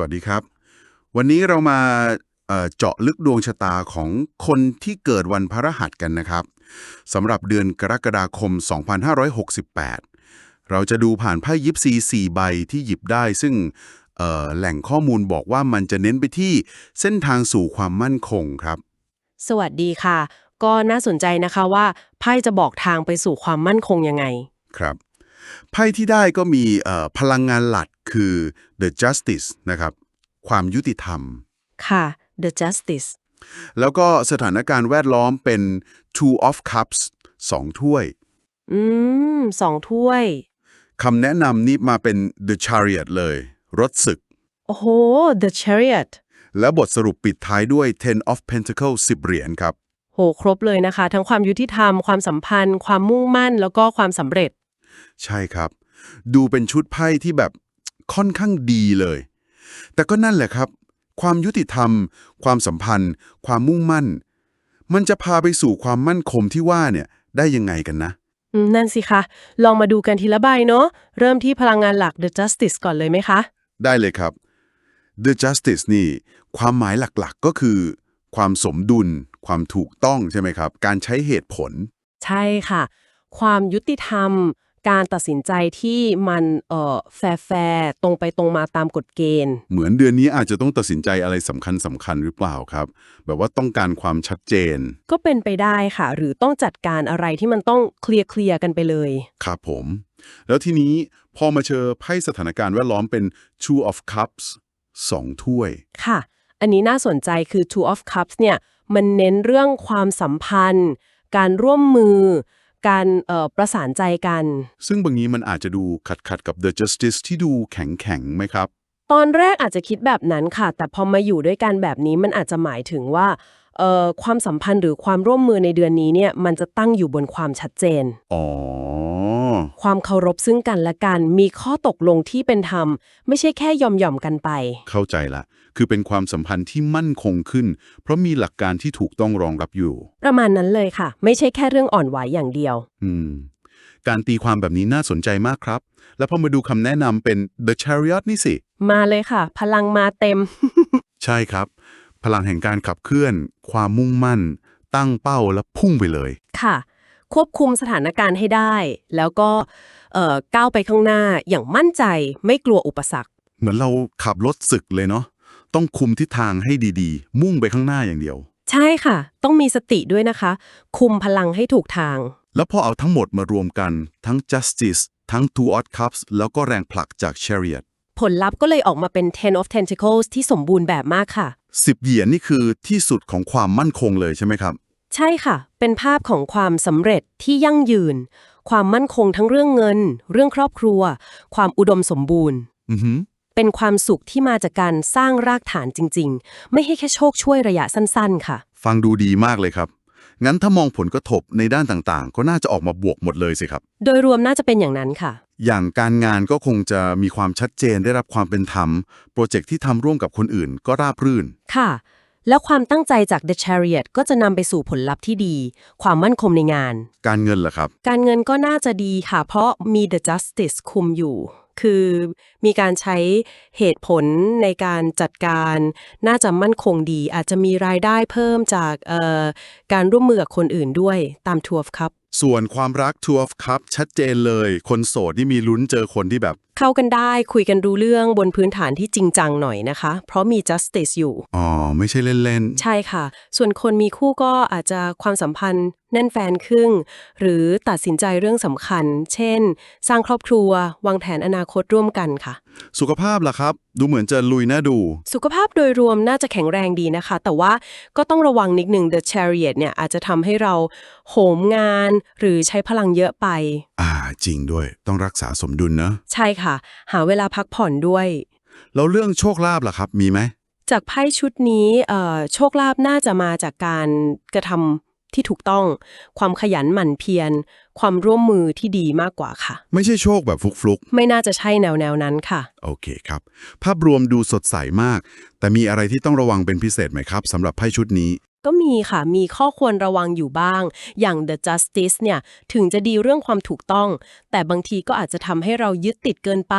วัสดีครับ วันนี้เรามาเอ่อเจาะลึกดวงชะตาของคนที่เกิดวันพฤหัสกันนะครับสำหรับเดือนกรกฎาคม 2568 เราจะดูผ่านไพ่ยิปซี 4 ใบที่หยิบได้ ซึ่งเอ่อแหล่งข้อมูลบอกว่ามันจะเน้นไปที่เส้นทางสู่ความมั่นคงครับ สวัสดีค่ะ ก็น่าสนใจนะคะว่าไพ่จะบอกทางไปสู่ความมั่นคงยังไง ครับ ไพ่ที่ได้ก็มีเอ่อพลังงานหลักคือ the justice นะครับ ความยุติธรรม ค่ะ The Justice แล้วก็สถานการณ์แวดล้อมเป็น two of cups สองถ้วย อืมสองถ้วยคำแนะนำนี่มาเป็น the chariot เลย รถศึก โอ้โห The Chariot และบทสรุปปิดท้ายด้วย ten of pentacles 10 เหรียญครับ โห ครบเลยนะคะ ทั้งความยุติธรรม ความสัมพันธ์ ความมุ่งมั่น แล้วก็ความสำเร็จ ใช่ครับ ดูเป็นชุดไพ่ที่แบบค่อนข้างดีเลย แต่ก็นั่นแหละครับ ความยุติธรรม ความสัมพันธ์ ความมุ่งมั่น มันจะพาไปสู่ความมั่นคงที่ว่าเนี่ยได้ยังไงกันนะอืมนั่นสิคะ ลองมาดูกันทีละใบเนาะ เริ่มที่พลังงานหลัก The Justice ก่อนเลยไหมคะ ได้เลยครับ The Justice นี่ ความหมายหลักๆก็คือ ความสมดุล ความถูกต้องใช่ไหมครับ การใช้เหตุผล ใช่ค่ะ ความยุติธรรม การตัดสินใจที่มันเอ่อแฟร์ๆตรงไปตรงมาตามกฎเกณฑ์ เหมือนเดือนนี้อาจจะต้องตัดสินใจอะไรสำคัญสำคัญหรือเปล่าครับ แบบว่าต้องการความชัดเจน ก็เป็นไปได้ค่ะ หรือต้องจัดการอะไรที่มันต้องเคลียร์เคลียร์กันไปเลย ครับผม แล้วทีนี้พอมาเจอไพ่สถานการณ์แวดล้อมเป็น two of cups สองถ้วย ค่ะ อันนี้น่าสนใจคือ two of cups เนี่ย มันเน้นเรื่องความสัมพันธ์ การร่วมมือ การเอ่อประสานใจกัน ซึ่งบางนี้มันอาจจะดูขัดขัดๆกับ the justice ที่ดูแข็งแข็งๆไหมครับ ตอนแรกอาจจะคิดแบบนั้นค่ะ แต่พอมาอยู่ด้วยกันแบบนี้มันอาจจะหมายถึงว่าเอ่อความสัมพันธ์หรือความร่วมมือในเดือนนี้เนี่ยมันจะตั้งอยู่บนความชัดเจน อ๋อ ความเคารพซึ่งกันและกัน มีข้อตกลงที่เป็นธรรม ไม่ใช่แค่ยอมยอมๆกันไป เข้าใจละ คือเป็นความสัมพันธ์ที่มั่นคงขึ้น เพราะมีหลักการที่ถูกต้องรองรับอยู่ ประมาณนั้นเลยค่ะ ไม่ใช่แค่เรื่องอ่อนไหวอย่างเดียว อืม การตีความแบบนี้น่าสนใจมากครับ แล้วพอมาดูคำแนะนำเป็น the chariot นี่สิ มาเลยค่ะ พลังมาเต็ม ใช่ครับ พลังแห่งการขับเคลื่อน ความมุ่งมั่น ตั้งเป้าและพุ่งไปเลย ค่ะ ควบคุมสถานการณ์ให้ได้ แล้วก็เอ่อก้าวไปข้างหน้าอย่างมั่นใจไม่กลัวอุปสรรค เหมือนเราขับรถศึกเลยเนาะต้องคุมทิศทางให้ดีๆ มุ่งไปข้างหน้าอย่างเดียว ใช่ค่ะ ต้องมีสติด้วยนะคะ คุมพลังให้ถูกทาง แล้วพอเอาทั้งหมดมารวมกัน ทั้ง justice ทั้ง two odd cups แล้วก็แรงผลักจาก chariot ผลลัพธ์ก็เลยออกมาเป็น ten of tentacles ที่สมบูรณ์แบบมากค่ะสิบเหรียญนี่คือที่สุดของความมั่นคงเลยใช่ไหมครับ ใช่ค่ะ เป็นภาพของความสำเร็จที่ยั่งยืน ความมั่นคงทั้งเรื่องเงิน เรื่องครอบครัว ความอุดมสมบูรณ์ อือหือ เป็นความสุขที่มาจากการสร้างรากฐานจริง ๆ ไม่ให้แค่โชคช่วยระยะสั้นๆ ค่ะ ฟังดูดีมากเลยครับ งั้นถ้ามองผลกระทบในด้านต่างๆ ก็น่าจะออกมาบวกหมดเลยสิครับ โดยรวมน่าจะเป็นอย่างนั้นค่ะ อย่างการงานก็คงจะมีความชัดเจนได้รับความเป็นธรรม โปรเจกต์ที่ทำร่วมกับคนอื่นก็ราบรื่น ค่ะ แล้วความตั้งใจจาก The Chariot ก็จะนำไปสู่ผลลัพธ์ที่ดี ความมั่นคงในงาน การเงินล่ะครับ การเงินก็น่าจะดีค่ะ เพราะมี The Justice คุมอยู่ คือมีการใช้เหตุผลในการจัดการ น่าจะมั่นคงดี อาจจะมีรายได้เพิ่มจากเอ่อการร่วมมือกับคนอื่นด้วยตามทัวร์ครับ ส่วนความรัก Two of Cups ชัดเจนเลย คนโสดนี่มีลุ้นเจอคนที่แบบ เข้ากันได้คุยกันรู้เรื่องบนพื้นฐานที่จริงจังหน่อยนะคะ เพราะมี justice อยู่ อ๋อ ไม่ใช่เล่นใช่ค่ะ ส่วนคนมีคู่ก็อาจจะความสัมพันธ์แน่นแฟนครึ่ง หรือตัดสินใจเรื่องสำคัญ เช่น สร้างครอบครัว วางแผนอนาคตร่วมกันค่ะ ๆ สุขภาพล่ะครับ ดูเหมือนจะลุยน่าดู สุขภาพโดยรวมน่าจะแข็งแรงดีนะคะ แต่ว่าก็ต้องระวังนิดหนึ่ง The Chariot เนี่ยอาจจะทำให้เราโหมงาน หรือใช้พลังเยอะไป อ่า จริงด้วย ต้องรักษาสมดุลนะ ใช่ค่ะหาเวลาพักผ่อนด้วย แล้วเรื่องโชคลาภล่ะครับ มีไหม จากไพ่ชุดนี้เอ่อโชคลาภน่าจะมาจากการกระทำที่ถูกต้อง ความขยันหมั่นเพียร ความร่วมมือที่ดีมากกว่าค่ะ ไม่ใช่โชคแบบฟลุกไม่น่าจะใช่แนวแนวๆนั้นค่ะๆโอเคครับ ภาพรวมดูสดใสมาก แต่มีอะไรที่ต้องระวังเป็นพิเศษไหมครับสำหรับไพ่ชุดนี้ ก็มีค่ะ มีข้อควรระวังอยู่บ้าง อย่าง The Justice เนี่ย ถึงจะดีเรื่องความถูกต้อง แต่บางทีก็อาจจะทำให้เรายึดติดเกินไป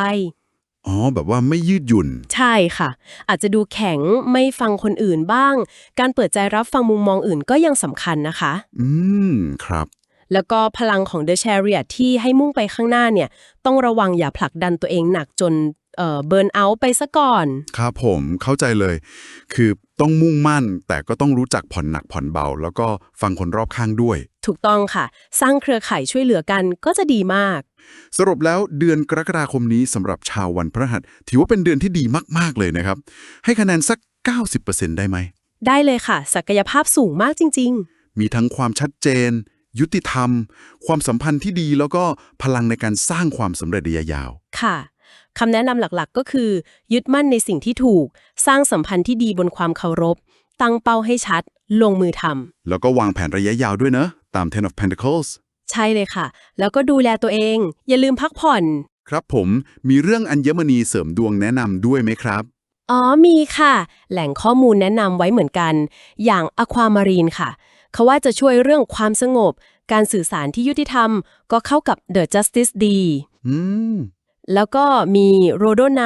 อ๋อ แบบว่าไม่ยืดหยุ่น ใช่ค่ะ อาจจะดูแข็งไม่ฟังคนอื่นบ้าง การเปิดใจรับฟังมุมมองอื่นก็ยังสำคัญนะคะ อืม ครับ แล้วก็พลังของ The Chariot ที่ให้มุ่งไปข้างหน้าเนี่ย ต้องระวังอย่าผลักดันตัวเองหนักจน เอ่อเบิร์นเอาท์ไปซะก่อน ครับผมเข้าใจเลย คือต้องมุ่งมั่น แต่ก็ต้องรู้จักผ่อนหนักผ่อนเบา แล้วก็ฟังคนรอบข้างด้วย ถูกต้องค่ะ สร้างเครือข่ายช่วยเหลือกันก็จะดีมาก สรุปแล้วเดือนกรกฎาคมนี้สำหรับชาววันพฤหัส ถือว่าเป็นเดือนที่ดีมากๆเลยนะครับ ให้คะแนนสัก 90%ได้ไหม ได้ได้เลยค่ะ ศักยภาพสูงมากจริงมีทั้งความชัดเจน ยุติธรรม ความสัมพันธ์ที่ดีแล้วก็พลังในการสร้างความสำเร็จระยะยาวๆค่ะ คำแนะนำหลักๆ ก็คือ ยึดมั่นในสิ่งที่ถูก สร้างสัมพันธ์ที่ดีบนความเคารพ ตั้งเป้าให้ชัด ลงมือทำแล้วก็วางแผนระยะยาวด้วยเนอะตาม Ten of Pentacles ใช่เลยค่ะ แล้วก็ดูแลตัวเอง อย่าลืมพักผ่อน ครับผมมีเรื่องอัญมณีเสริมดวงแนะนำด้วยไหมครับ อ๋อมีค่ะ แหล่งข้อมูลแนะนำไว้เหมือนกัน อย่างอความารีนค่ะ เขาว่าจะช่วยเรื่องความสงบ การสื่อสารที่ยุติธรรม ก็เข้ากับ The Justice ดีอืม แล้วก็มีโรโดไน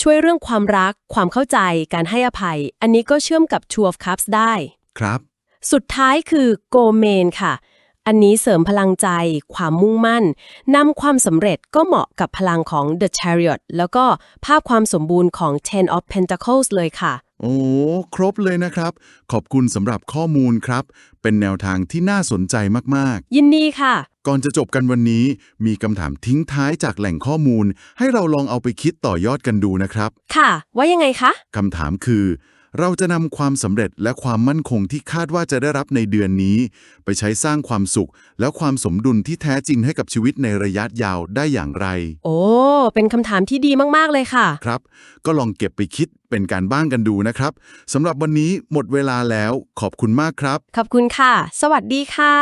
ช่วยเรื่องความรักความเข้าใจการให้อภัย อันนี้ก็เชื่อมกับ Two of Cups ได้ ครับ สุดท้ายคือโกเมนค่ะ อันนี้เสริมพลังใจ ความมุ่งมั่นนำความสำเร็จก็เหมาะกับพลังของ The Chariot แล้วก็ภาพความสมบูรณ์ของ Ten of Pentacles เลยค่ะ โอ้ ครบเลยนะครับ ขอบคุณสำหรับข้อมูลครับ เป็นแนวทางที่น่าสนใจมาก ยินดีค่ะ ๆ ก่อนจะจบกันวันนี้ มีคำถามทิ้งท้ายจากแหล่งข้อมูล ให้เราลองเอาไปคิดต่อยอดกันดูนะครับ ค่ะ ว่ายังไงคะ คำถามคือ เราจะนำความสำเร็จและความมั่นคงที่คาดว่าจะได้รับในเดือนนี้ ไปใช้สร้างความสุข และความสมดุลที่แท้จริงให้กับชีวิตในระยะยาวได้อย่างไร โอ้ เป็นคำถามที่ดีมาก ๆ เลยค่ะ ครับ ก็ลองเก็บไปคิดเป็นการบ้างกันดูนะครับสำหรับวันนี้หมดเวลาแล้ว ขอบคุณมากครับ ขอบคุณค่ะ สวัสดีค่ะ